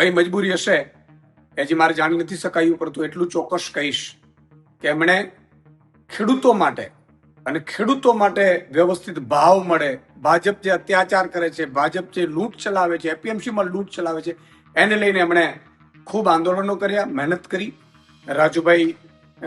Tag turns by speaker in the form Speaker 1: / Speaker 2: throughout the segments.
Speaker 1: કઈ મજબૂરી હશે? એ હજી મારે જાણી નથી શકાયું પરંતુ એટલું ચોક્કસ કહીશ કે એમણે ખેડૂતો માટે અને ખેડૂતો માટે વ્યવસ્થિત ભાવ મળે. ભાજપ જે અત્યાચાર કરે છે, ભાજપ જે લૂંટ ચલાવે છે, એપીએમસીમાં લૂંટ ચલાવે છે, એને લઈને એમણે ખૂબ આંદોલનો કર્યા, મહેનત કરી. રાજુભાઈ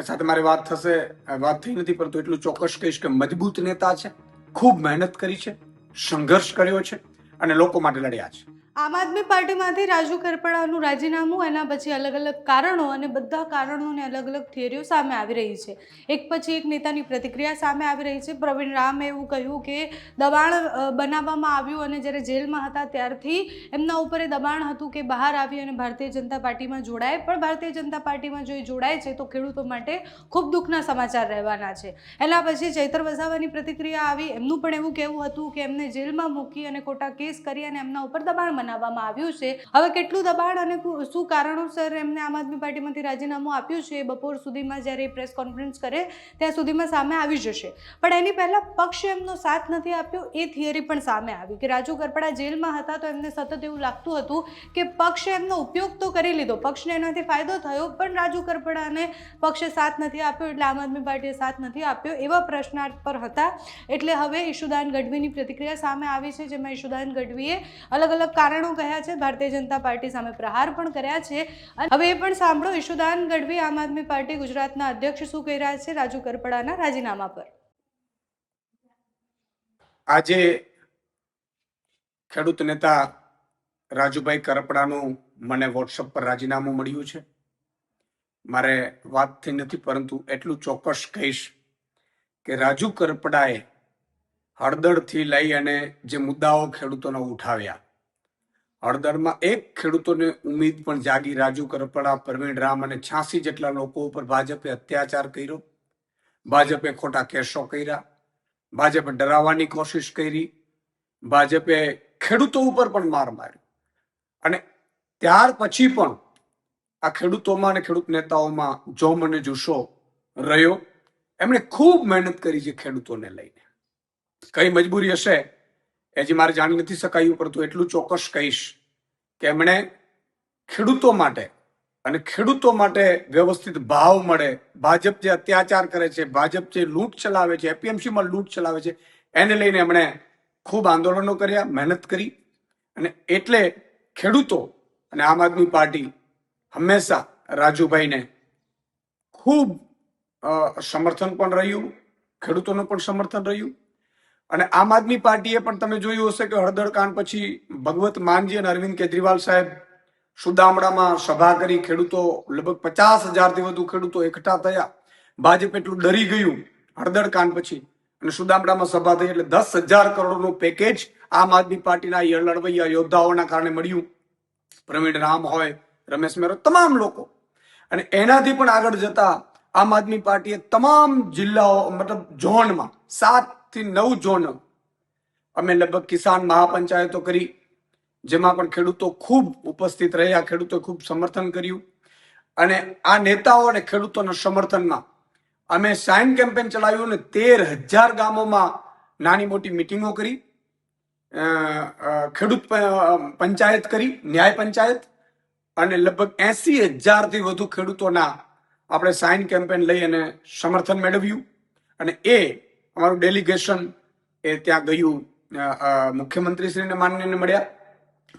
Speaker 1: સાથે મારી વાત થશે વાત થઈ નથી પરંતુ એટલું ચોક્કસ કહીશ કે મજબૂત નેતા છે, ખૂબ મહેનત કરી છે, સંઘર્ષ કર્યો છે અને લોકો માટે લડ્યા છે.
Speaker 2: આમ આદમી પાર્ટીમાંથી રાજુ કરપડાનું રાજીનામું, એના પછી અલગ અલગ કારણો અને બધા કારણોને અલગ અલગ થિયરીઓ સામે આવી રહી છે. એક પછી એક નેતાની પ્રતિક્રિયા સામે આવી રહી છે. પ્રવીણ રામે એવું કહ્યું કે દબાણ બનાવવામાં આવ્યું અને જ્યારે જેલમાં હતા ત્યારથી એમના ઉપર એ દબાણ હતું કે બહાર આવી અને ભારતીય જનતા પાર્ટીમાં જોડાય. પણ ભારતીય જનતા પાર્ટીમાં જો એ જોડાય છે, તો ખેડૂતો માટે ખૂબ દુઃખના સમાચાર રહેવાના છે. એના પછી ચૈતર વસાવાની પ્રતિક્રિયા આવી. એમનું પણ એવું કહેવું હતું કે એમને જેલમાં મૂકી અને ખોટા કેસ કરી અને એમના ઉપર દબાણ બનાવવામાં આવ્યું છે. હવે કેટલું દબાણ અને શું કારણોસર એમને આમ આદમી પાર્ટીમાંથી રાજીનામું આપ્યું છે બપોર સુધીમાં જ્યારે પ્રેસ કોન્ફરન્સ કરે ત્યાં સુધીમાં સામે આવી જશે. પણ એની પહેલાં પક્ષે એમનો સાથ નથી આપ્યો એ થિયરી પણ સામે આવી કે રાજુ કરપડા જેલમાં હતા તો એમને સતત એવું લાગતું હતું કે પક્ષે એમનો ઉપયોગ તો કરી લીધો. પક્ષને એનાથી ફાયદો થયો પણ રાજુ કરપડાને પક્ષે સાથ નથી આપ્યો એટલે આમ આદમી પાર્ટીએ સાથ નથી આપ્યો એવા પ્રશ્નાર્થ પર હતા. એટલે હવે ઈશુદાન ગઢવીની પ્રતિક્રિયા સામે આવી છે જેમાં ઈશુદાન ગઢવીએ અલગ અલગ કારણો કહ્યા છે? ભારતીય જનતા પાર્ટી સામે પ્રહાર પણ કર્યા છે. હવે એ પણ સાંભળો, ઈશુદાન ગઢવી આમ આદમી પાર્ટી ગુજરાતના અધ્યક્ષ શું કહી રહ્યા છે? રાજુ કરપડાના રાજીનામા પર.
Speaker 1: આજે ખેડૂત નેતા રાજુભાઈ કરપડાનું મને વોટ્સઅપ પર રાજીનામું મળ્યું છે. મારે વાત થઈ નથી, પરંતુ એટલું ચોક્કસ કહીશ કે રાજુ કરપડાએ હળદરથી લઈ અને જે મુદ્દાઓ ખેડૂતોનો ઉઠાવ્યા હળદરમાં એક ખેડૂતોને ઉમેદ પણ જાગી રાજુ કરપડા, પ્રવીણ રામ અને છ્યાસી જેટલા લોકો ઉપર ભાજપે અત્યાચાર કર્યો. ભાજપે ખોટા કેસો કર્યા. ભાજપે ડરાવવાની કોશિશ કરી. ભાજપે ખેડૂતો ઉપર પણ માર માર્યો. અને ત્યાર પછી પણ આ ખેડૂતોમાં અને ખેડૂત નેતાઓમાં જોમ અને જુસ્સો રહ્યો. એમણે ખૂબ મહેનત કરી છે ખેડૂતોને લઈને. કઈ મજબૂરી હશે? એ હજી મારે જાણી નથી શકાયું, પરંતુ એટલું ચોક્કસ કહીશ કે એમણે ખેડૂતો માટે અને ખેડૂતો માટે વ્યવસ્થિત ભાવ મળે. ભાજપ જે અત્યાચાર કરે છે, ભાજપ જે લૂંટ ચલાવે છે, એપીએમસીમાં લૂંટ ચલાવે છે, એને લઈને એમણે ખૂબ આંદોલનો કર્યા, મહેનત કરી અને એટલે ખેડૂતો અને આમ આદમી પાર્ટી હંમેશા રાજુભાઈને ખૂબ સમર્થન પણ રહ્યું, ખેડૂતોનું પણ સમર્થન રહ્યું. અને આમ આદમી પાર્ટીએ પણ તમે જોયું હશે કે હળદળકાંડ પછી ભગવત માનજી અને અરવિંદ કેજરીવાલ સાહેબ સુદામડામાં સભા કરી, ખેડૂતો લગભગ પચાસ હજારથી વધુ ખેડૂતો એકઠા થયા. ભાજપ એટલું ડરી ગયું હળદળકાંડ પછી અને સુદામડામાં સભા થઈ એટલે દસ હજાર કરોડનું પેકેજ આમ આદમી પાર્ટીના લડવૈયા યોદ્ધાઓના કારણે મળ્યું. પ્રવીણ રામ હોય, રમેશ મેરો તમામ લોકો. અને એનાથી પણ આગળ જતા આમ આદમી પાર્ટીએ તમામ જિલ્લાઓ, મતલબ ઝોનમાં સાત થી નવ ઝોન અમે લગભગ કિસાન મહાપંચાયતો કરી, જેમાં પણ ખેડૂતો ખૂબ ઉપસ્થિત રહ્યા, ખેડૂતોએ ખૂબ સમર્થન કર્યું. અને આ નેતાઓ અને ખેડૂતોના સમર્થનમાં અમે સાઇન કેમ્પેન ચલાવ્યું અને તેર હજાર ગામોમાં નાની મોટી મિટિંગો કરી ખેડૂત પંચાયત કરી, ન્યાય પંચાયત, અને લગભગ એસી હજારથી વધુ ખેડૂતોના આપણે સાઇન કેમ્પેન લઈ અને સમર્થન મેળવ્યું. અને એ અમારું ડેલિગેશન એ ત્યાં ગયું મુખ્યમંત્રીશ્રીને માનને મળ્યા.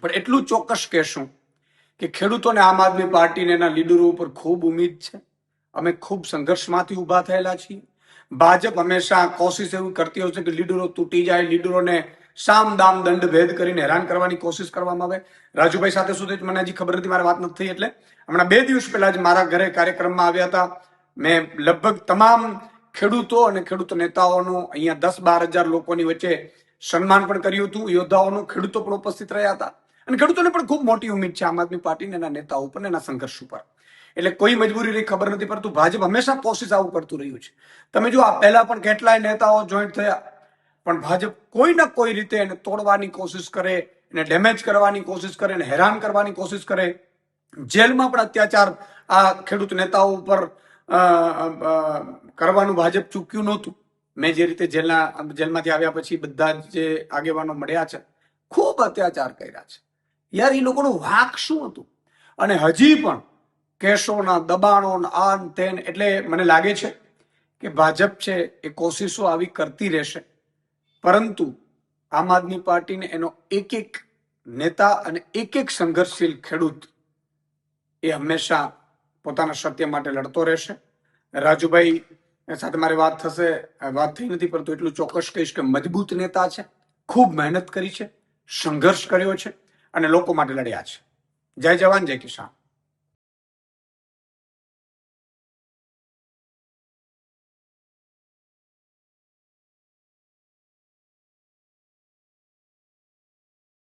Speaker 1: પણ એટલું ચોક્કસ કહેશું કે ખેડૂતોને આમ આદમી પાર્ટીને એના લીડરો ઉપર ખૂબ ઉમેદ છે. અમે ખૂબ સંઘર્ષમાંથી ઊભા થયેલા છીએ. ભાજપ હંમેશા કોશિશ એવું કરતી હોય છે કે લીડરો તૂટી જાય, લીડરોને સામ દામ દંડ ભેદ કરીને હેરાન કરવાની કોશિશ કરવામાં આવે. રાજુભાઈ સાથે સુધી મને હજી ખબર નથી, મારે વાત નથી થઈ એટલે હમણાં બે દિવસ પહેલા જ મારા ઘરે કાર્યક્રમમાં આવ્યા હતા. મેં લગભગ તમામ ખેડૂતો અને ખેડૂત નેતાઓનું અહીંયા દસ બાર હજાર લોકોની વચ્ચે સન્માન પણ કર્યું હતું. યોદ્ધાઓનું ખેડૂતો પણ ઉપસ્થિત રહ્યા હતા. અને ખેડૂતોને પણ ખૂબ મોટી ઉમેદ છે આમ આદમી પાર્ટીને એના નેતાઓ પર એના સંઘર્ષ ઉપર. એટલે કોઈ મજબૂરી રહી ખબર નથી પડતું. ભાજપ હંમેશા કોશિશ આવું કરતું રહ્યું છે. તમે જો આ પહેલા પણ કેટલાય નેતાઓ જોઈન્ટ થયા. પણ ભાજપ કોઈ ના કોઈ રીતે એને તોડવાની કોશિશ કરે, એને ડેમેજ કરવાની કોશિશ કરે, એને હેરાન કરવાની કોશિશ કરે. જેલમાં પણ અત્યાચાર આ ખેડૂત નેતાઓ ઉપર કરવાનું ભાજપ ચૂક્યું નહોતું. મેં જે રીતે જેલના, જેલમાંથી આવ્યા પછી બધા જ આગેવાનો મળ્યા છે, ખૂબ અત્યાચાર કર્યા છે. યાર એ લોકોનું વાક શું હતું? અને હજી પણ કેસોના દબાણો આન આ ને તે ને એટલે મને લાગે છે કે ભાજપ છે એ કોશિશો આવી કરતી રહેશે. પરંતુ આમ આદમી પાર્ટીને એનો એક એક નેતા અને એક એક સંઘર્ષશીલ ખેડૂત એ હંમેશા પોતાના સત્ય માટે લડતો રહેશે. રાજુભાઈ સાથે મારી વાત થશે વાત થઈ નથી, પરંતુ એટલું ચોક્કસ કહીશ કે મજબૂત નેતા છે, ખૂબ મહેનત કરી છે, સંઘર્ષ કર્યો છે અને લોકો માટે લડ્યા છે. જય જવાન, જય કિસાન.